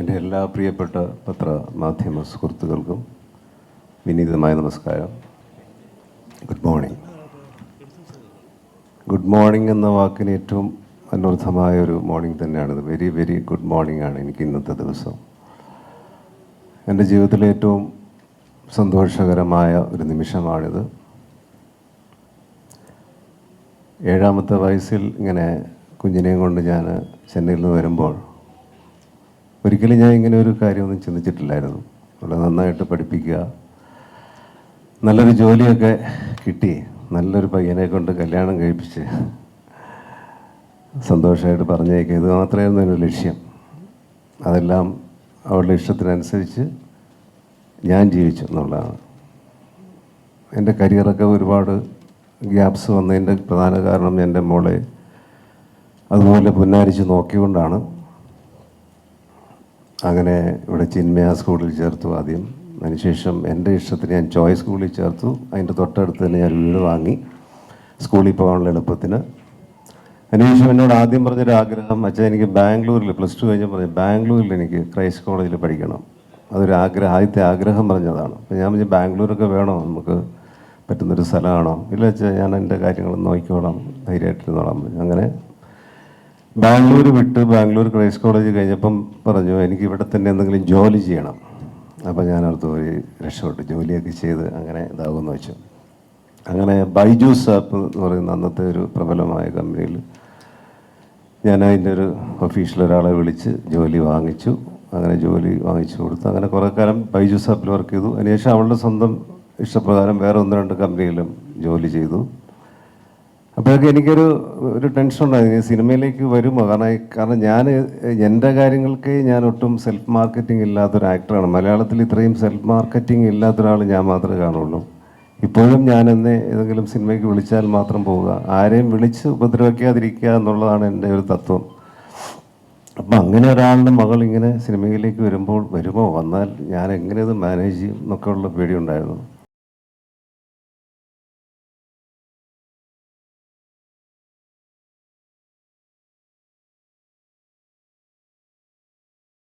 എന്റെ എല്ലാ പ്രിയപ്പെട്ട പത്ര മാധ്യമ സുഹൃത്തുക്കൾക്കും വിനീതമായ നമസ്കാരം. ഗുഡ് മോർണിംഗ് ഗുഡ് മോർണിംഗ് എന്ന വാക്കിന് ഏറ്റവും അനർത്ഥമായ ഒരു മോർണിംഗ് തന്നെയാണിത്. വെരി വെരി ഗുഡ് മോർണിംഗ് ആണ് എനിക്ക് ഇന്നത്തെ ദിവസം. എന്റെ ജീവിതത്തിലെ ഏറ്റവും സന്തോഷകരമായ ഒരു നിമിഷമാണിത്. ഏഴാമത്തെ വയസ്സിൽ ഇങ്ങനെ കുഞ്ഞിനെയും കൊണ്ട് ഞാൻ ചെന്നൈയിൽ നിന്ന് വരുമ്പോൾ ഒരിക്കലും ഞാൻ ഇങ്ങനെ ഒരു കാര്യമൊന്നും ചിന്തിച്ചിട്ടില്ലായിരുന്നു. അവിടെ നന്നായിട്ട് പഠിപ്പിക്കുക നല്ലൊരു ജോലിയൊക്കെ കിട്ടി നല്ലൊരു പയ്യനെ കൊണ്ട് കല്യാണം കഴിപ്പിച്ച് സന്തോഷമായിട്ട് പറഞ്ഞേക്കുക ഇത് മാത്രമായിരുന്നു എന്റെ ലക്ഷ്യം. അതെല്ലാം അവളുടെ ഇഷ്ടത്തിനനുസരിച്ച് ഞാൻ ജീവിച്ചു എന്നുള്ളതാണ്. എന്റെ കരിയറൊക്കെ ഒരുപാട് ഗ്യാപ്സ് വന്നതിന്റെ പ്രധാന കാരണം എന്റെ മോളെ അതുപോലെ പുന്നാരിച്ച് നോക്കിക്കൊണ്ടാണ് അങ്ങനെ ഇവിടെ ചിന്മയ സ്കൂളിൽ ചേർത്തു ആദ്യം. അതിനുശേഷം എന്റെ ഇഷ്ടത്തിന് ഞാൻ ചോയ്സ് സ്കൂളിൽ ചേർത്തു. അതിന്റെ തൊട്ടടുത്ത് തന്നെ ഞാൻ വീട് വാങ്ങി സ്കൂളിൽ പോകാനുള്ള എളുപ്പത്തിന്. അതിനുശേഷം എന്നോട് ആദ്യം പറഞ്ഞൊരു ആഗ്രഹം അച്ഛൻ എനിക്ക് ബാംഗ്ലൂരിൽ പ്ലസ് ടു കഴിഞ്ഞാൽ പറഞ്ഞു ബാംഗ്ലൂരിൽ എനിക്ക് ക്രൈസ്റ്റ് കോളേജിൽ പഠിക്കണം. അതൊരു ആഗ്രഹം ആദ്യത്തെ ആഗ്രഹം പറഞ്ഞതാണ്. അപ്പോൾ ഞാൻ പറഞ്ഞു ബാംഗ്ലൂരൊക്കെ വേണോ? നമുക്ക് പറ്റുന്നൊരു സ്ഥലമാണോ? ഇല്ല വെച്ചാൽ ഞാൻ എന്റെ കാര്യങ്ങൾ നോക്കിക്കോളാം ധൈര്യമായിട്ടിരുന്നോളാം. നോളാം അങ്ങനെ ബാംഗ്ലൂർ വിട്ട് ബാംഗ്ലൂർ ക്രൈസ്റ്റ് കോളേജ് കഴിഞ്ഞപ്പം പറഞ്ഞു എനിക്ക് ഇവിടെ തന്നെ എന്തെങ്കിലും ജോലി ചെയ്യണം. അപ്പോൾ ഞാൻ അടുത്ത് പോയി രക്ഷപ്പെട്ടു. ജോലിയൊക്കെ ചെയ്ത് അങ്ങനെ ഇതാകുമെന്ന് വെച്ചു. അങ്ങനെ ബൈജൂസ് ആപ്പ് എന്ന് പറയുന്ന അന്നത്തെ ഒരു പ്രബലമായ കമ്പനിയിൽ ഞാൻ അതിന്റെ ഒരു ഒഫീഷ്യൽ ഒരാളെ വിളിച്ച് ജോലി വാങ്ങിച്ചു. അങ്ങനെ ജോലി വാങ്ങിച്ചു കൊടുത്തു അങ്ങനെ കുറേ കാലം ബൈജൂസ് ആപ്പിൽ വർക്ക് ചെയ്തു. അതിനുശേഷം അവളുടെ സ്വന്തം ഇഷ്ടപ്രകാരം വേറെ ഒന്ന് രണ്ട് കമ്പനിയിലും ജോലി ചെയ്തു. അപ്പോഴൊക്കെ എനിക്കൊരു ഒരു ടെൻഷൻ ഉണ്ടായിരുന്നു. സിനിമയിലേക്ക് വരുമോ കാരണം കാരണം ഞാൻ എന്റെ കാര്യങ്ങൾക്ക് ഞാൻ ഒട്ടും സെൽഫ് മാർക്കറ്റിംഗ് ഇല്ലാത്തൊരു ആക്ടറാണ് മലയാളത്തിൽ ഇത്രയും സെൽഫ് മാർക്കറ്റിംഗ് ഇല്ലാത്ത ഒരാൾ ഞാൻ മാത്രമേ കാണുള്ളൂ. ഇപ്പോഴും ഞാൻ എന്നെ ഏതെങ്കിലും സിനിമയ്ക്ക് വിളിച്ചാൽ മാത്രം പോവുക. ആരെയും വിളിച്ച് ഉപദ്രവിക്കാതിരിക്കുക എന്നുള്ളതാണ് എന്റെ ഒരു തത്വം. അപ്പം അങ്ങനെ ഒരാളുടെ മകൾ ഇങ്ങനെ സിനിമയിലേക്ക് വരുമ്പോൾ വരുമോ? വന്നാൽ ഞാൻ എങ്ങനെ ഇത് മാനേജ് ചെയ്യും എന്നൊക്കെയുള്ള പേടിയുണ്ടായിരുന്നു